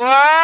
ಬಾರೋ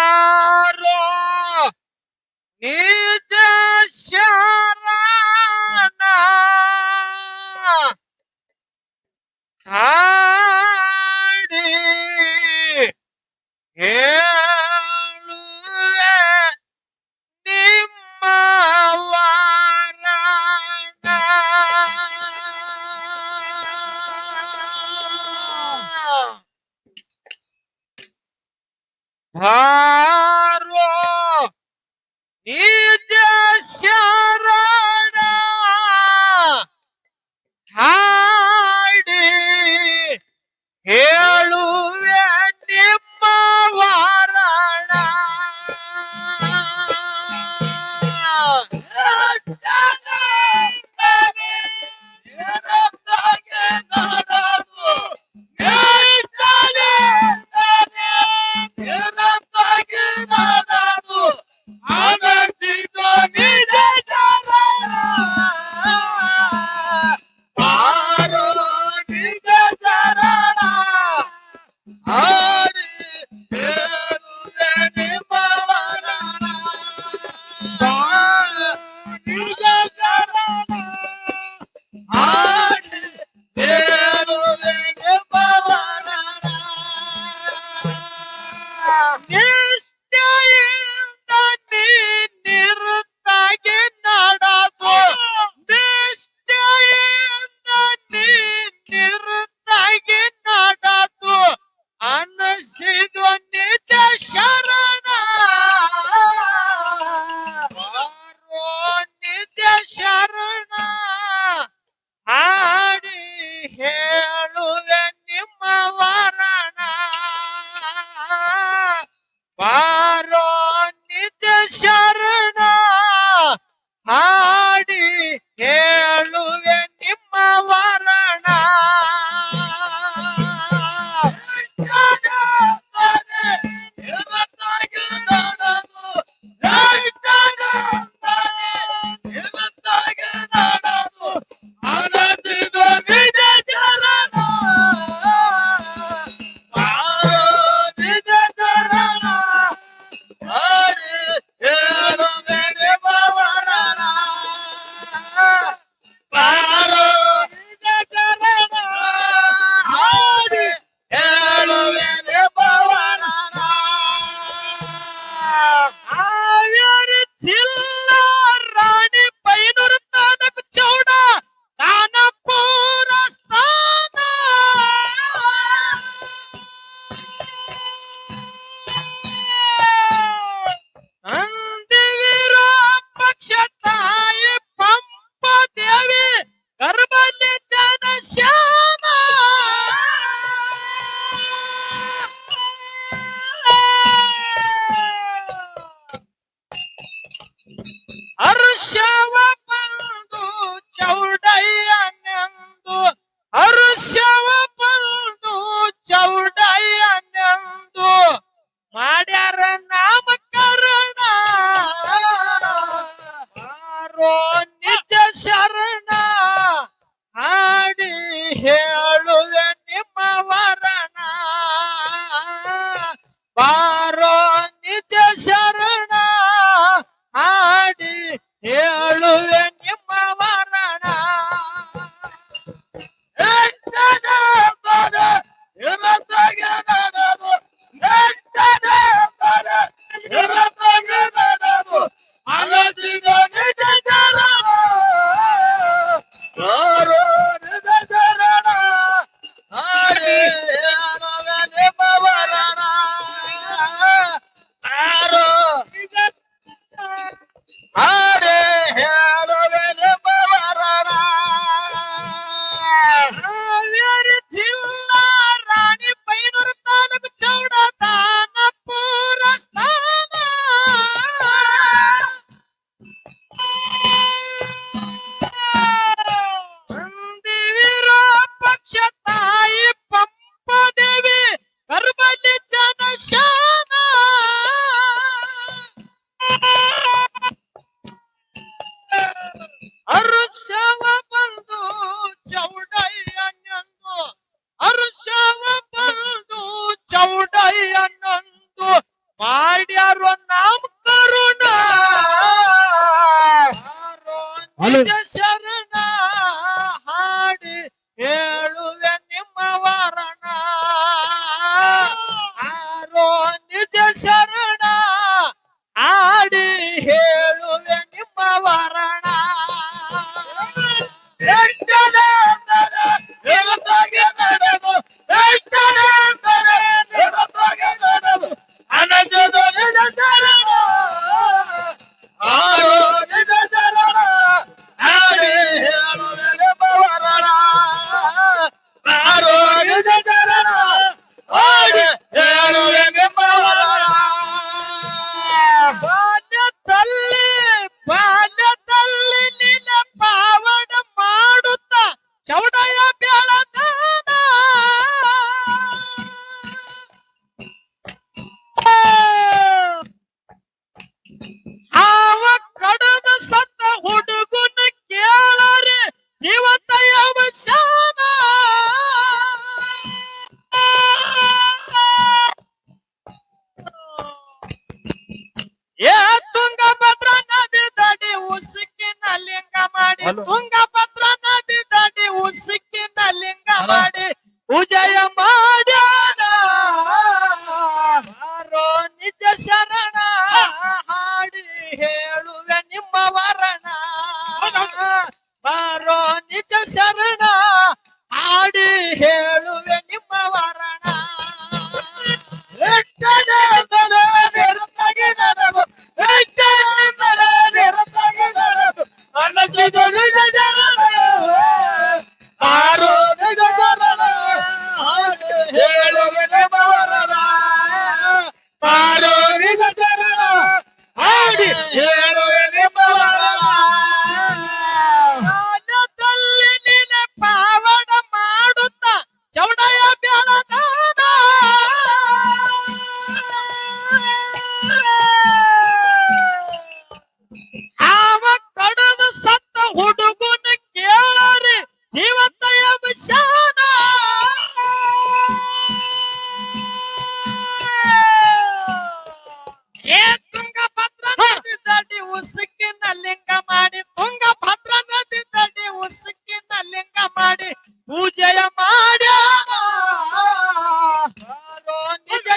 Yeah.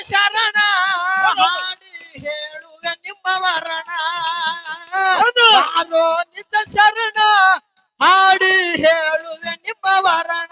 ಶರಣ. ಮಾಡಿ ಹೇಳುವ ನಿಮ್ಮ ವರಣ. ನಾನು ನಿಜ ಶರಣ. ಹಾಡಿ ಹೇಳುವೆ ನಿಮ್ಮ ವರಣ.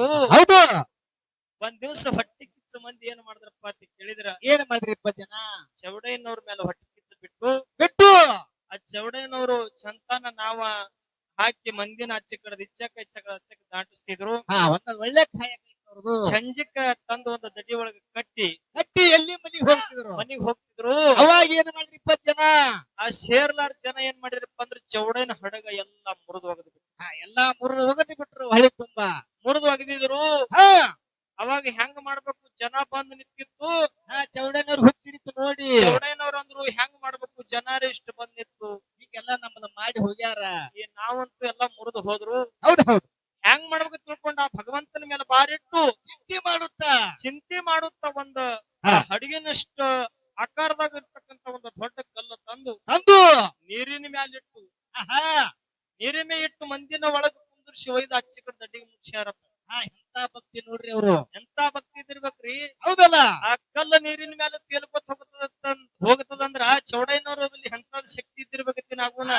ಮಾಡ್ತಿದ್ರು ಹೌದು. ಒಂದ್ ದಿವಸ ಹೊಟ್ಟಿ ಕಿಚ್ಚ ಮಂದಿ ಏನ್ ಮಾಡಿದ್ರಪ್ಪ ಅಂತ ಕೇಳಿದ್ರ. ಏನ್ ಮಾಡಿದ್ರಿಪ್ಪ ಜನ? ಚೌಡಯ್ಯನವ್ರ ಮೇಲೆ ಹೊಟ್ಟಿ ಕಿಚ್ಚ ಬಿಟ್ಟು ಬಿಟ್ಟು. ಆ ಚೌಡಯ್ಯನವರು ಚಂತಾನ ನಾವ ಹಾಕಿ ಮಂದಿನ ಆಚೆ ಕಡೆ ಇಚ್ಚಕ ಇಚ್ಚಕ ಹಚ್ಚಕ ದಾಟಿಸ್ತಿದ್ರು. ಹಾ ಒಳ್ಳೆ ಕಾಯಕ ಸಂಜಿಕ ತಂದು ಒಂದು ದಡಿ ಒಳಗ ಕಟ್ಟಿ ಕಟ್ಟಿ ಎಲ್ಲಿ ಮನಿಗ್ ಹೋಗ್ತಿದ್ರು? ಮನಿಗ್ ಹೋಗ್ತಿದ್ರು. ಅವಾಗ ಏನ್ ಮಾಡಿದ್ರಿಪ್ಪ ಜನ? ಆ ಶೇರ್ಲಾರ್ ಜನ ಏನ್ ಮಾಡಿದ್ರಪ್ಪ ಅಂದ್ರೆ ಚೌಡನ ಹಡಗ ಎಲ್ಲಾ ಮುರಿದು ಹೋಗದ್ ಎಲ್ಲಾ ಮುರಿದು ಹೋಗದ್ ಬಿಟ್ರು ಹಳಿ ತುಂಬಾ. ಮುರಿದು ಒಗದಿದ್ರು ಅವಾಗ ಹೆಂಗ್ ಮಾಡ್ಬೇಕು? ಜನ ಬಂದು ನಿಂತಿತ್ತು. ಚೌಡನವ್ರು ಹುಚ್ಚಿಡಿತು ನೋಡಿ. ಚೌಡನವ್ರ ಅಂದ್ರು ಹೆಂಗ್ ಮಾಡ್ಬೇಕು? ಜನರ ಇಷ್ಟ ಬಂದ್ ನಿಂತು. ಈಗೆಲ್ಲ ನಮ್ಮನ್ನ ಮಾಡಿ ಹೋಗ್ಯಾರ. ಈ ನಾವಂತೂ ಎಲ್ಲಾ ಮುರಿದು ಹೋದ್ರು. ಹೌದ್ ಹೌದು. ಹೆಂಗ್ ಮಾಡ್ಬೇಕು ತಿಳ್ಕೊಂಡ ಆ ಭಗವಂತನ ಮೇಲೆ ಬಾರಿಟ್ಟು ಚಿಂತೆ ಮಾಡುತ್ತಾ. ಚಿಂತೆ ಮಾಡುತ್ತಾ ಒಂದ ಅಡಿಗೆನಷ್ಟು ಹಡಗಿನಷ್ಟ ಆಕಾರದಾಗ ಇರ್ತಕ್ಕಂತ ಒಂದು ದೊಡ್ಡ ಕಲ್ಲು ತಂದು ತಂದು. ನೀರಿನ ಮ್ಯಾಲಿಟ್ಟು ಇಟ್ಟು ನೀರಿನ ಮೇಲೆ ಇಟ್ಟು ಮಂದಿನ ಒಳಗ ಕುಂದರ್ಸಿ ಒಯ್ದು ಅಚ್ಚಿ ಕಡೆ ದಡ್ಡಿಗೆ ಮುಚ್ಚ್ಯಾರ ಎಂತ ಭಕ್ತಿ ನೋಡ್ರಿ ಅವರು. ಎಂತ ಭಕ್ತಿ ಇದಿರ್ಬೇಕ್ರಿ ಹೌದಲ್ಲ. ಆ ಕಲ್ಲ ನೀರಿನ ಮೇಲೆ ತೇಲ್ಕೊತ ಹೋಗ್ತದ ಹೋಗತದಂದ್ರ ಚೌಡಯ್ಯನವ್ರ ಬಲ್ಲಿ ಎಂತದ್ ಶಕ್ತಿ ಇದ್ದಿರ್ಬೇಕತ್ತಿ ನಾಗುನ.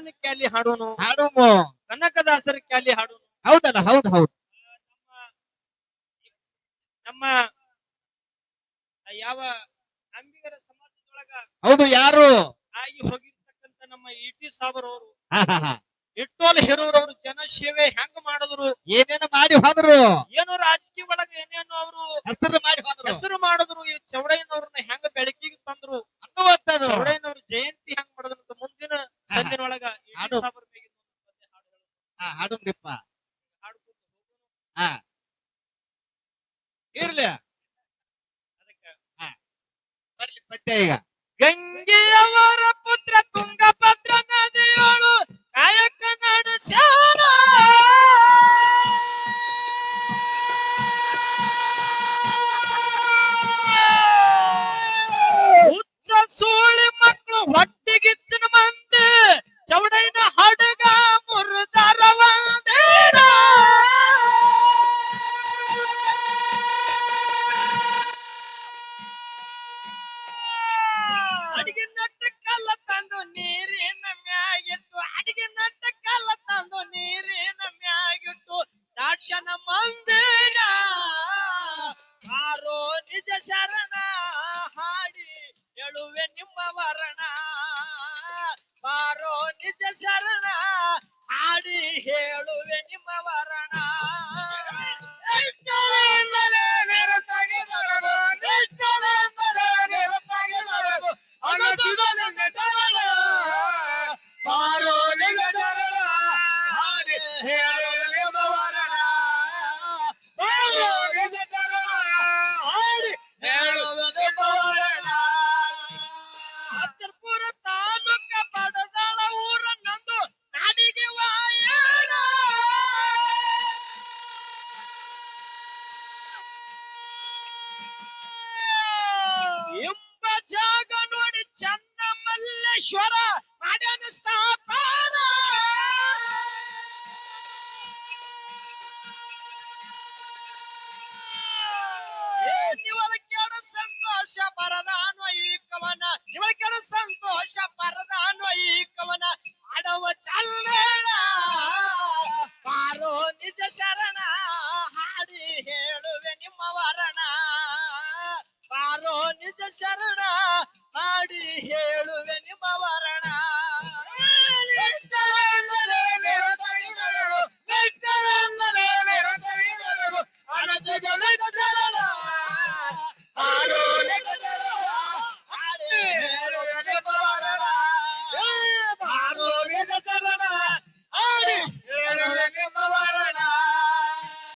ರಾಯಣ್ಣನ ಕ್ಯಾಲಿ ಹಾಡೋನು? ಹಾಡೋನು. ಕನಕದಾಸರ ಕ್ಯಾಲಿ ಹಾಡೋನು? ಹೌದಲ್ಲ ಹೌದು ಹೌದು. ನಮ್ಮ ಯಾವ ಅಂಬಿಗರ ಸಮಾಜದೊಳಗ ಹೌದು ಯಾರು? ಆಗಿ ಹೋಗಿರ್ತಕ್ಕಂತ ನಮ್ಮ ಇಟಿ ಟಿ ಹಾ ಹಾ ಇಟ್ಟೋಲ್ ಹಿರೂರವ್ರು ಜನ ಸೇವೆ ಹೆಂಗ್ ಮಾಡಿದ್ರು? ಏನೇನ ಮಾಡಿ ಹೋದ್ರು? ಏನು ರಾಜಕೀಯ ಒಳಗ ಏನೇನು ಅವರು? ಹೆಸರು ಮಾಡಿ ಹೋದ್ರು. ಹೆಸರು ಮಾಡಿದ್ರು ಈ ಚೌಡಯ್ಯನವ್ರನ್ನ ಹೆಂಗ ಬೆಳಕಿಗೆ ತಂದ್ರು? ಅನ್ನುವಂಥದ್ದು ಚೌಡಯ್ಯನವ್ರ ಜಯಂತಿ ಹೆಂಗ್ ಮಾಡಿದ್ರು ಮುಂದಿನ ಸಂದಿನೊಳಗ ಇಟಿ ಹಾಡು. ಸಾಬರ ಮೇಲೆ ಇನ್ನೊಂದು ಪದ್ಯ ಹಾಡು ಹೇಳೋದು. ಹಾ. ಇರ್ಲಿ. ಅದಕ್ಕ ಬರ್ಲಿ ಪದ್ಯ ಈಗ. ಗಂಗೆಯವರ ಪುತ್ರ ತುಂಗಭದ್ರ ನದಿಯೋಳು ಕಾಯಕ ನಡೆಸ್ಯಾರ ಹುಚ್ಚ ಮಕ್ಕಳು ಹೊಟ್ಟಿಗಿಚ್ಚಿನ ಮಂದಿ ಚೌಡೈನ ಹಡಗ ಜಾಗ ನೋಡಿ ಚನ್ನ ಮಲ್ಲೇಶ್ವರ ಮಾಡ್ಯಾನ ಸ್ಥಾಪನ ನಿವಳಕ್ಕೆಡ ಸಂತೋಷ ಅನ್ನೋ ಈ ಕವನ. ನಿವಳಕ್ಕೆಡ ಸಂತೋಷ ಪರದಾನ್ವ ಈ ಕವನ. ಅಡವ ಚಲ್ಲೇಳ. ಬಾರೋ ನಿಜ ಶರಣ. ಬಾರೋ